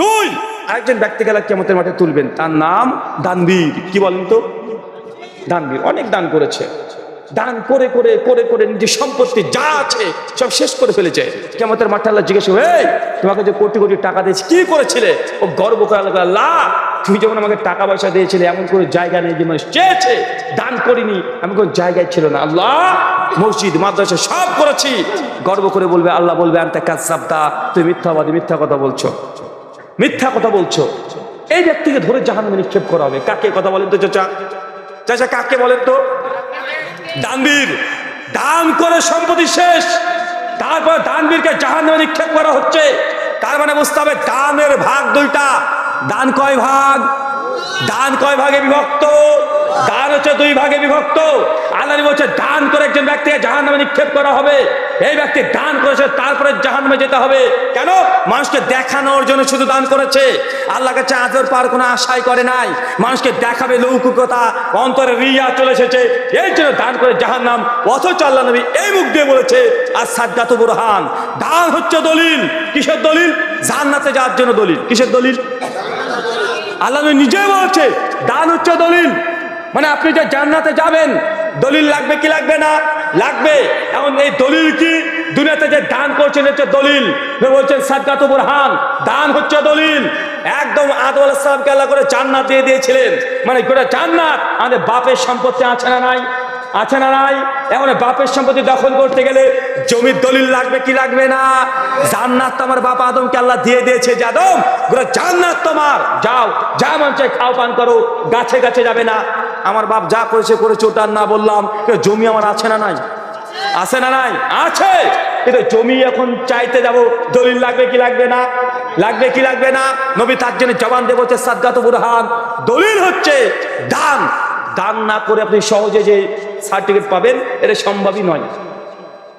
দুই। আরেকজন ব্যক্তি গেলা কেমতের মাঠে তুলবেন, তার নাম দানবীর। কি বলেন তো? দানবীর, অনেক দান করেছে। দান করে করে করে করে নিজের সম্পত্তি যা আছে সব শেষ করে ফেলেছে। কেমতের মাঠে আল্লাহ জিজ্ঞেস এই, তোমাকে যে কোটি কোটি টাকা দিয়েছি, কি করেছিলে? ও গর্ব করে আল্লাহ তুমি যখন আমাকে টাকা পয়সা দিয়েছিলে, এমন করে জায়গা নেই যে মানুষ চেয়েছে, দান করিনি। আমি কোনো জায়গায় ছিল না। আল্লাহ, মসজিদ, মাদ্রাসা সব করেছি। গর্ব করে বলবে, আল্লাহ বলবে, আনতে কাজ সাবদা তুমি মিথ্যাবাদী, মিথ্যা কথা বলছো। মিথ্যা কথা বলছো। এই ব্যক্তিকে ধরে জাহান্নামে নিক্ষেপ করা হবে। কাকে কথা বলেন তো চাচা? চাচা, কাকে বলেন তো? দানবীর। দান করে সম্পত্তি শেষ। তারপর দানবীরকে জাহান্নামে নিক্ষেপ করা হচ্ছে। তার মানে বুঝতে হবে দানের ভাগ দুইটা। দান কয় ভাগ? দান কয় ভাগে বিভক্ত? দান হচ্ছে দুই ভাগে বিভক্ত। আল্লাহ বলছে, দান করে একজন ব্যক্তিকে জাহান নামে নিক্ষেপ করা হবে। এই ব্যক্তি দান করেছে, তারপরে জাহান নামে যেতে হবে। কেন? মানুষকে দেখানোর জন্য শুধু দান করেছে। আল্লাহ কাছে আজর পার কোনো আশাই করে নাই। মানুষকে দেখাবে লৌকিকতা, অন্তরে রিয়া চলে এসেছে। এই জন্য দান করে জাহান নাম অথচ আল্লাহ নবী এই মুখ দিয়ে বলেছে আর সাজ্জাত বুরহান। দান হচ্ছে দলিল। কিসের দলিল? জান্নাতে যাওয়ার জন্য দলিল। কিসের দলিল? আল্লাহ নিজে নিজেই বলছে, দান হচ্ছে দলিল। মানে আপনি যে জান্নাতে যাবেন, দলিল লাগবে কি লাগবে না? লাগবে। এখন এই দলিল কি? দুনিয়াতে যে দান করছেন হচ্ছে দলিল। বলছেন, সাজ্জাত বুরহান, দান হচ্ছে দলিল। একদম আদম আলাইসালামকে আল্লাহ করে জান্নাত দিয়ে দিয়েছিলেন। মানে গোটা জান্নাত আমাদের বাপের সম্পত্তি আছে না নাই? আছে না নাই এমন বাপের সম্পত্তি দখল করতে গেলে জমির দলিল লাগবে কি লাগবে না? জান্নাত তোমার বাপ আদমকে আল্লাহ দিয়ে দিয়েছে যাদম জান্নাত তোমার। যাও, যা মন চাই খাও, পান করো, গাছে গাছে যাবে না। আমার বাপ যা করেছে করেছে ওটার না বললাম জমি আমার আছে না নাই? আছে না নাই? আছে! কিন্তু জমি এখন চাইতে যাব, দলিল লাগবে কি লাগবে না? লাগবে কি লাগবে না? নবী তার জন্য জবান দেব হচ্ছে সাদগাত বুরহান। দলিল হচ্ছে দান। দান না করে আপনি সহজে যে সার্টিফিকেট পাবেন, এটা সম্ভবই নয়।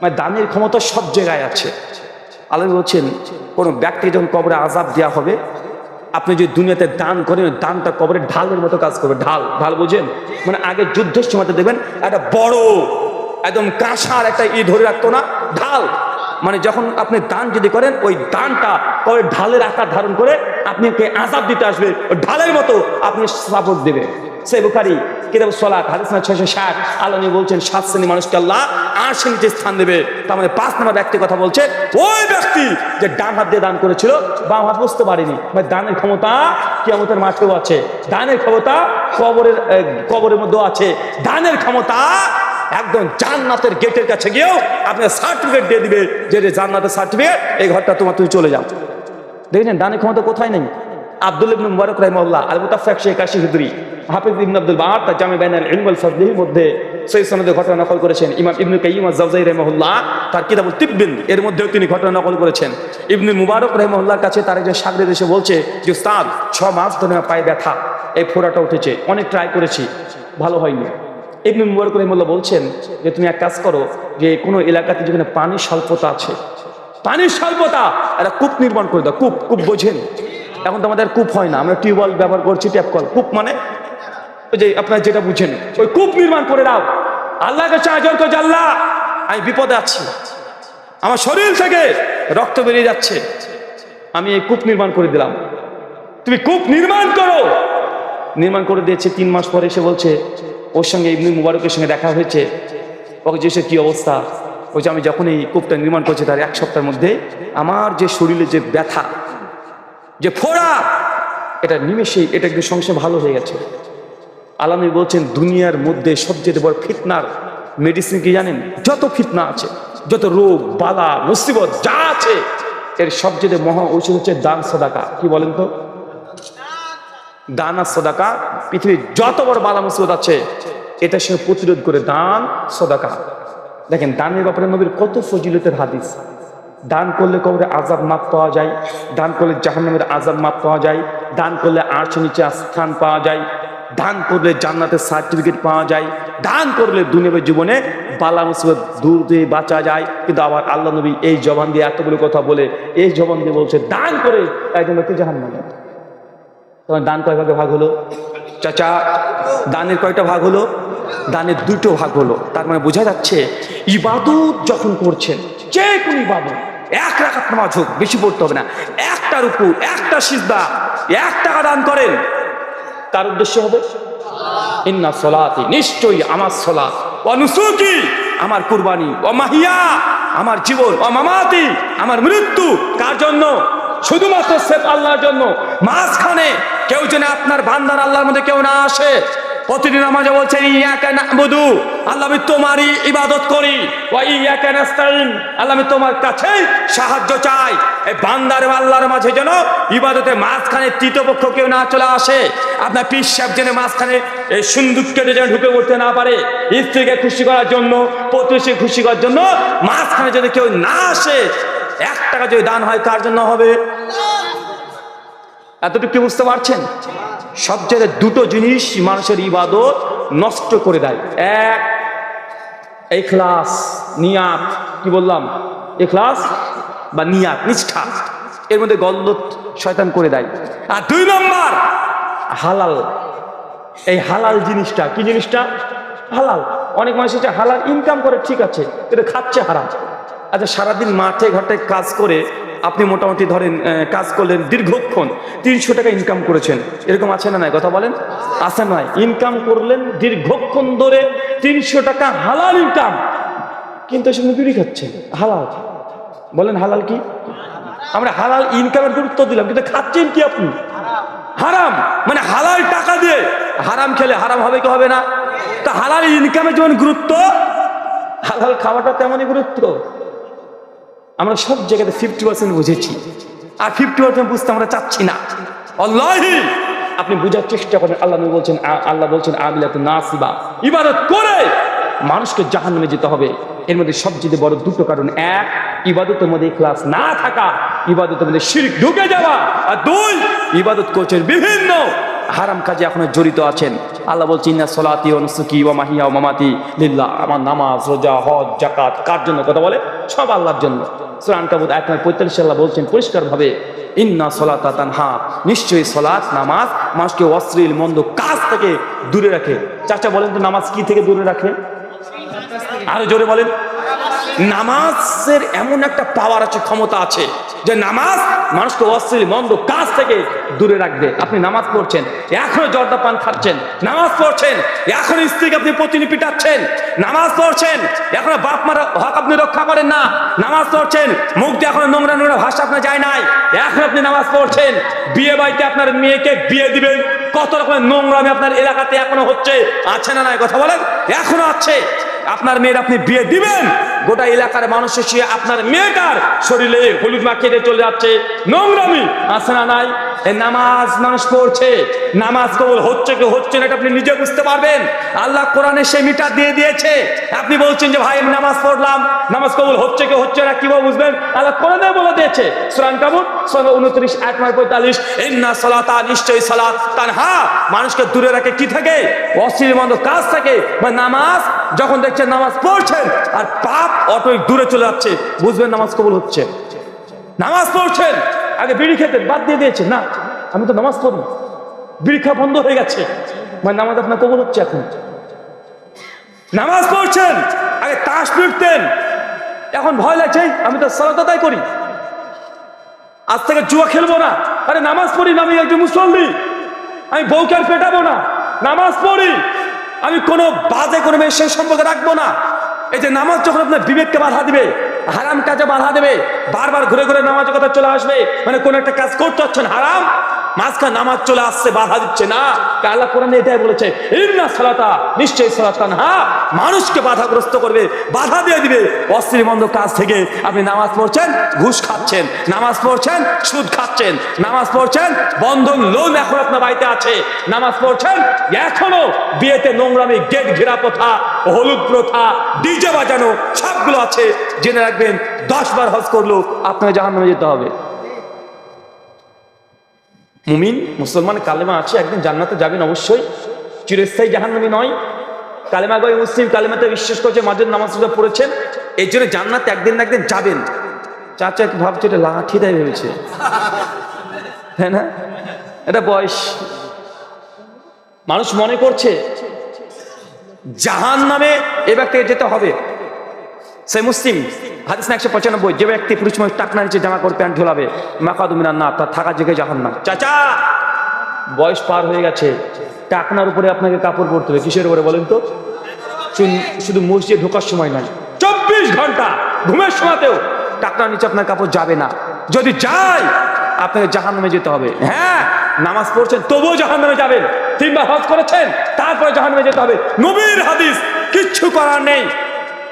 মানে দানের ক্ষমতা সব জায়গায় আছে। আল্লাহ বলছেন, কোনো ব্যক্তি যখন কবরে আজাব দেওয়া হবে, আপনি যদি দুনিয়াতে দান করেন দানটা কবরে ঢালের মতো কাজ করবে। ঢাল ঢাল বোঝেন? মানে আগে যুদ্ধের সময়তে দেখবেন, একটা বড়, একদম কাঁসার একটা ই ধরে রাখতো না, ঢাল। মানে যখন আপনি দান যদি করেন, ওই দানটা কবে ঢালের আকার ধারণ করে, আপনি ওকে আজাব দিতে আসবে ঢালের মতো আপনি সাপোর্ট দেবে সে বুখারি কিতাব সলাত, হাদিস না ছয়শো ষাট। নবী বলছেন, সাত শ্রেণি মানুষকে আল্লাহ আশি নিচে স্থান দেবে, তার মানে পাঁচ নম্বর ব্যক্তি কথা বলছে, ওই ব্যক্তি যে ডান হাত দিয়ে দান করেছিল, বাম হাত বুঝতে পারেনি। মানে দানের ক্ষমতা কিয়ামতের মাঠেও আছে। দানের ক্ষমতা কবরের কবরের মধ্যেও আছে। দানের ক্ষমতা একদম জান্নাতের গেটের কাছে গিয়েও আপনার সার্টিফিকেট দিয়ে দিবে, যে জান্নাতের সার্টিফিকেট এই ঘরটা তোমার তুমি চলে যাও। দেখেছেন, দানের ক্ষমতা কোথায় নেই? আব্দুল ইবনে মুবারক রাহিমাহুল্লাহ, আল মুতাফাক শেখ কাশি হুদরি, হাফিজ ইবনে আব্দুল বাহার, তার জামে বাইনাল ইলম ওয়াল ফাদলির মধ্যে সহিহ সনদে ঘটনা নকল করেছেন। ইমাম ইবনে কাইয়িম আজ-জাওজাই রাহিমাহুল্লাহ, তার কিতাবুল তিব্বিন এর মধ্যেও তিনি ঘটনা নকল করেছেন। ইবনে মুবারক রাহিমাহুল্লাহর কাছে তার একজন সাগরেদ এসে বলছে যে, উস্তাদ, ছ মাস ধরে পায়ে ব্যথা, এই ফোড়াটা উঠেছে, অনেক ট্রাই করেছি, ভালো হয়নি। ইবনে মুবারক রাহিমাহুল্লাহ বলছেন যে, তুমি এক কাজ করো, যে, কোনো এলাকাতে যেখানে পানির স্বল্পতা আছে, পানির স্বল্পতা, একটা কূপ নির্মাণ করে দাও, কূপ কূপ বোঝেন। এখন তো আমাদের কূপ হয় না, আমরা টিউবওয়েল ব্যবহার করছি, ট্যাপ কল। কূপ মানে ওই যে আপনার যেটা বুঝেন, ওই কূপ নির্মাণ করে দাও। আল্লাহ কাছে আজর কো আল্লাহ, আমি বিপদে আছি। আমার শরীর থেকে রক্ত বেরিয়ে যাচ্ছে। আমি এই কূপ নির্মাণ করে দিলাম। তুমি কূপ নির্মাণ করো। নির্মাণ করে দিয়েছে, তিন মাস পরে এসে বলছে, ওর সঙ্গে ইবনুল মুবারকের সঙ্গে দেখা হয়েছে। ওকে জিজ্ঞেস কি অবস্থা? ওই যে আমি যখন এই কূপটা নির্মাণ করছি তার এক সপ্তাহের মধ্যে আমার যে শরীরে যে ব্যথা যে ফোড়া! এটা নিমেষেই এটা একটু সংসার ভালো হয়ে গেছে। আলামী বলছেন, দুনিয়ার মধ্যে সবচেয়ে বড় ফিতনার মেডিসিন কি জানেন? যত ফিতনা আছে, যত রোগ, বালা, মুসিবত, যা আছে, এর সবচেয়ে মহা ঔষধ হচ্ছে দান সদাকা। কি বলেন তো? দান আর সদাকা, পৃথিবীর যত বড় বালা, মুসিবত আছে এটার সঙ্গে প্রতিরোধ করে দান, সদাকা। দেখেন, দানের ব্যাপারে নবীর কত ফজিলতের হাদিস। দান করলে কবরে আজাব মাপ পাওয়া যায়, দান করলে জাহান্নামের আজাব মাপ পাওয়া যায়, দান করলে আর্চ নিচে স্থান পাওয়া যায়, দান করলে জান্নাতের সার্টিফিকেট পাওয়া যায়, দান করলে দুনিয়াবের জীবনে বালা মুসিবত দূর দিয়ে বাঁচা যায়। কিন্তু আবার আল্লাহ নবী এই জবান দিয়ে এতগুলো কথা বলে, এই জবান দিয়ে বলছে, দান করে একজন ব্যক্তি জাহান্নামে তখন দান কয় ভাগে ভাগ হলো? চাচা, দানের কয়টা ভাগ হলো? দানের দুটো ভাগ হলো। তার মানে বোঝা যাচ্ছে, ইবাদত যখন করছেন, যে কোনো ইবাদত এক রাখাত নামাজ হোক, বেশি পড়তে হবে না। একটা রুকু, একটা সিজদা, এক টাকা দান করেন। তার উদ্দেশ্য হবে? ইন্না সলাতি, নিশ্চয়ই আমার সলাত অনুসুকি আমার কুরবানি। ও মাহিয়া, আমার জীবন। ও মামাতি, আমার মৃত্যু। কার জন্য? শুধুমাত্র সেফ আল্লাহর জন্য। মাঝখানে কেউ যেন আপনার বান্দার আল্লাহর মধ্যে কেউ না আসে। প্রতিদিন আমাকে বলছেন, ইয়াকা নাবুদু, আল্লাহ আমি তোমারই ইবাদত করি। ওয়া আল্লাহ আমি তোমার কাছেই সাহায্য চাই। এই বান্দার আল্লাহর মাঝে যেন ইবাদতে মাঝখানে তৃতীয় পক্ষ কেউ না চলে আসে। আপনার পিস সাহেব যেন মাঝখানে এই সুন্দুককে যেন ঢুকে পড়তে না পারে। স্ত্রীকে খুশি করার জন্য প্রতিবেশী খুশি করার জন্য মাঝখানে যদি কেউ না আসে, এক টাকা যদি দান হয়, কার জন্য হবে? এতটুকু বুঝতে পারছেন? সবচেয়ে দুটো জিনিস মানুষের ইবাদত নষ্ট করে দেয়। এক, এখলাস, নিয়াত। কি বললাম? এখলাস বা নিয়াত, নিষ্ঠা। এর মধ্যে গল্লত শয়তান করে দেয়। আর দুই নম্বর, হালাল। এই হালাল জিনিসটা, কি জিনিসটা? হালাল। অনেক মানুষ হচ্ছে হালাল ইনকাম করে, ঠিক আছে, কিন্তু খাচ্ছে হারাম। আচ্ছা সারাদিন মাঠে ঘাটে কাজ করে আপনি মোটামুটি ধরেন কাজ করলেন দীর্ঘক্ষণ, তিনশো টাকা ইনকাম করেছেন। এরকম আছে না নাই? কথা বলেন। আছে নয় ইনকাম করলেন দীর্ঘক্ষণ ধরে তিনশো টাকা হালাল ইনকাম কিন্তু সে বিড়ি খাচ্ছেন। হালাল। বলেন হালাল কি? আমরা হালাল ইনকামের গুরুত্ব দিলাম, কিন্তু খাচ্ছেন কি আপনি? হারাম। মানে হালাল টাকা দিয়ে। হারাম খেলে হারাম হবে কি হবে না? তা হালাল ইনকামের যেমন গুরুত্ব, হালাল খাওয়াটা তেমনই গুরুত্ব। আমরা সব জায়গাতে ফিফটি পার্সেন্ট বুঝেছি। আর ফিফটি পার্সেন্ট বুঝতে আমরা চাচ্ছি না। আপনি বুঝার চেষ্টা করেন, আল্লাহ বলছেন আল্লাহ বলছেন আবিলাত নাসিবা। ইবাদত করে মানুষকে জাহান্নামে যেতে হবে। এর মধ্যে সবচেয়ে বড় দুটো কারণ। এক, ইবাদতের মধ্যে ক্লাস না থাকা। ইবাদতের মধ্যে শিরক ঢুকে যাওয়া। আর দুই, ইবাদত করছেন বিভিন্ন হারাম কাজে এখনও জড়িত আছেন। আল্লাহ বলছেন ইন্না সলাতি ও নুসুকি ও মাহিয়া ও মামাতি লিল্লাহ। আমার নামাজ, রোজা, হজ জাকাত কার জন্য? কথা বলে সব আল্লাহর জন্য। সুরান কাবুদ এক নয় পঁয়তাল্লিশ, আল্লাহ বলছেন, পরিষ্কারভাবে, ইন্না সলাতা তানহা নিশ্চয়ই সলাৎ, নামাজ মানুষকে অশ্লীল, মন্দ কাজ থেকে দূরে রাখে। চাচা বলেন তো, নামাজ কি থেকে দূরে রাখে? আরও জোরে বলেন। নামাজের এমন একটা পাওয়ার আছে, ক্ষমতা আছে, যে নামাজ মানুষকে অশ্লীল, মন্দ কাজ থেকে দূরে রাখবে। আপনি নামাজ পড়ছেন এখনও জর্দা পান খাচ্ছেন, নামাজ পড়ছেন এখন স্ত্রীকে আপনি প্রতিনি পিটাচ্ছেন, নামাজ পড়ছেন এখনও বাপ মার হক আপনি রক্ষা করেন না, নামাজ পড়ছেন, মুখ দিয়ে এখনও নোংরা নোংরা ভাষা আপনার যায় নাই এখন আপনি নামাজ পড়ছেন, বিয়ে বাড়িতে আপনার মেয়েকে বিয়ে দিবেন, কত রকমের নোংরামি আপনার এলাকাতে এখনও হচ্ছে, আছে না নাই কথা বলেন? এখনও আছে, আপনার মেয়ের আপনি বিয়ে দিবেন গোটা এলাকার মানুষ এসে আপনার মেয়েটার শরীরে হলুদ মাখিয়ে চলে যাচ্ছে। নোংরামি। আছে না নাই? নামাজ মানুষ পড়ছে। নামাজ কবুল হচ্ছে কি হচ্ছে না এটা আপনি নিজে বুঝতে পারবেন। আল্লাহ কোরআনে সে মিটার দিয়ে দিয়েছে। আপনি বলছেন যে, ভাই, আমি নামাজ পড়লাম। নামাজ কবুল হচ্ছে কি হচ্ছে না? কীভাবে বুঝবেন? আল্লাহ কোরআনে বলে দিয়েছে। সুরান কাবুর সঙ্গে উনত্রিশ, এক নয় পঁয়তাল্লিশ। ইন্না সলাতা নিশ্চয়ই সালাত। তার হা মানুষকে দূরে রাখে কি থাকে? অশ্লীল মন্দ কাজ থাকে। বা নামাজ যখন দেখছেন নামাজ পড়ছেন, আর পাপ অটোই দূরে চলে যাচ্ছে, বুঝবেন নামাজ কবুল হচ্ছে। নামাজ পড়ছেন, আগে বিড়ি খেতেন বাদ দিয়ে দিয়েছেন না, আমি তো নামাজ পড়ি। বিড়ি বন্ধ হয়ে গেছে মানে নামাজ আপনার কবুল হচ্ছে এখন। নামাজ পড়ছেন, আগে তাস পিটতেন এখন ভয় লাগছে আমি তো সালাদাই করি। আজ থেকে জুয়া খেলব না। আরে নামাজ পড়ি না, আমি একজন মুসল্লি। আমি বউকে আর পেটাবো না। নামাজ পড়ি। আমি কোনো বাজে কোনো মেয়ের সঙ্গে সম্পর্ক রাখব না। এই যে নামাজ যখন আপনার বিবেককে বাধা দিবে, হারাম কাজে বাধা দেবে, বারবার ঘুরে ঘুরে নামাজের কথা চলে আসবে মানে কোনো একটা কাজ করতে হচ্ছেন হারাম? মাঝখানে নামাজ চলে আসছে, বাধা দিচ্ছে। না আল্লাহ কোরআনে এটাই বলেছে, ইন্না সালাতা, নিশ্চয়ই সালাতান হ্যাঁ মানুষকে বাধাগ্রস্ত করবে, বাধা দিয়ে দিবে। অশ্লীল মন্দ কাজ থেকে আপনি নামাজ পড়ছেন, ঘুষ খাচ্ছেন, নামাজ পড়ছেন, সুদ খাচ্ছেন, নামাজ পড়ছেন, বন্ধন লোন এখন আপনার বাড়িতে আছে। নামাজ পড়ছেন, এখনও বিয়েতে নোংরামি, গেট ঘেরা প্রথা, হলুদ প্রথা, ডিজে বাজানো, সবগুলো আছে। জেনে রাখবেন, দশ বার হজ করলেও আপনাকে জাহান্নামে যেতে হবে। মুমিন, মুসলমান, কালেমা আছে, একদিন জান্নাতে যাবেন অবশ্যই। চিরস্থায়ী জাহান্নামী নয়। কালেমা গয় মুসলিম কালেমাতে বিশ্বাস করছে মাঝের নামাজ পড়েছেন, এই জন্য জান্নাতে একদিন না একদিন যাবেন। চাচা ভাবছে এটা লাঠি দেয় ভেবেছে। হ্যাঁ না? এটা বয়স। মানুষ মনে করছে জাহান নামে এ ব্যক্তিকে যেতে হবে। সে মুসলিম, হাদিস না একশো পঁচানব্বই, যে ব্যক্তি পুরুষ মানুষ টাকনা নিচে জামা করে প্যান্ট ঝোলাবে মাকাদুমিনার না তার থাকা জেগে জাহান না চাচা, বয়স পার হয়ে গেছে টাকনার উপরে আপনাকে কাপড় পরতে হবে, কিসের উপরে বলেন তো? শুধু মসজিদে ঢোকার সময় নয়, চব্বিশ ঘণ্টা ঘুমের সময়তেও টাকনার নিচে আপনার কাপড় যাবে না। যদি যায় আপনাকে জাহান নামে যেতে হবে। হ্যাঁ নামাজ পড়ছেন, তবুও জাহান নামে যাবেন। তিনবার হজ করেছেন, তারপরে জাহান নামে যেতে হবে। নবীর হাদিস, কিচ্ছু করার নেই।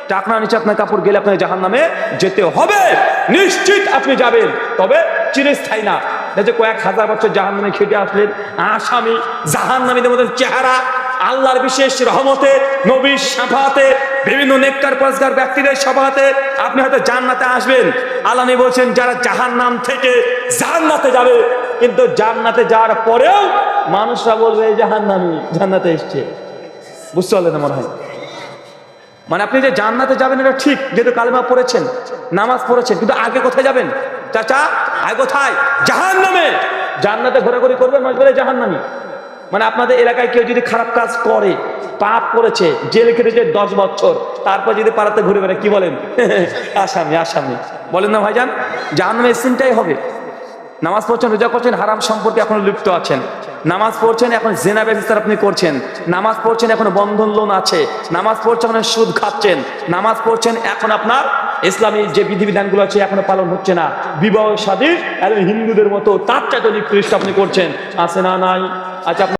টাকনার নিচে আপনার কাপড় গেলে আপনার জাহান নামে যেতে হবে। নিশ্চিত আপনি যাবেন। তবে চিরস্থায়ী না। যে কয়েক হাজার বছর জাহান নামে খেটে আসলেন, আসামি জাহান নামীদের মধ্যে চেহারা, আল্লাহর বিশেষ রহমতে, নবীর সাফাতে, বিভিন্ন নেককার পরিষ্কার ব্যক্তিদের সভাতে আপনি হয়তো জান্নাতে আসবেন। আল্লাহ বলছেন, যারা জাহান নাম থেকে জান্নাতে যাবে, কিন্তু জান্নাতে যাওয়ার পরেও মানুষরা বলবে জাহান নামি জান্নাতে এসছে। বুঝতে পারলেন মনে হয়? মানে আপনি যে জান্নাতে যাবেন, এটা ঠিক, যেহেতু কালেমা পড়েছেন, নামাজ পড়েছেন, কিন্তু আগে কোথায় যাবেন? চাচা, আগে কোথায়? জাহান নামে জান্নাতে ঘোরাঘুরি করবেন করে জাহান নামি মানে আপনাদের এলাকায় কেউ যদি খারাপ কাজ করে, পাপ করেছে, জেল খেটেছে দশ বছর, তারপর যদি পাড়াতে ঘুরে বেড়ায়, কি বলেন? আসামি আসামি। বলেন না ভাইজান জাহান নামে সিনটাই হবে। নামাজ পড়ছেন, রোজা করছেন, হারাম সম্পর্কে এখনও লিপ্ত আছেন। নামাজ পড়ছেন, এখন জেনা ব্যবস্থা আপনি করছেন। নামাজ পড়ছেন, এখন বন্ধন লোন আছে। নামাজ পড়ছেন, এখন সুদ খাচ্ছেন। নামাজ পড়ছেন, এখন আপনার ইসলামী যে বিধিবিধানগুলো আছে, এখনও পালন হচ্ছে না। বিবাহ একদম হিন্দুদের মতো তার চাইতে নিকৃষ্ট আপনি করছেন। আছে না নাই? আচ্ছা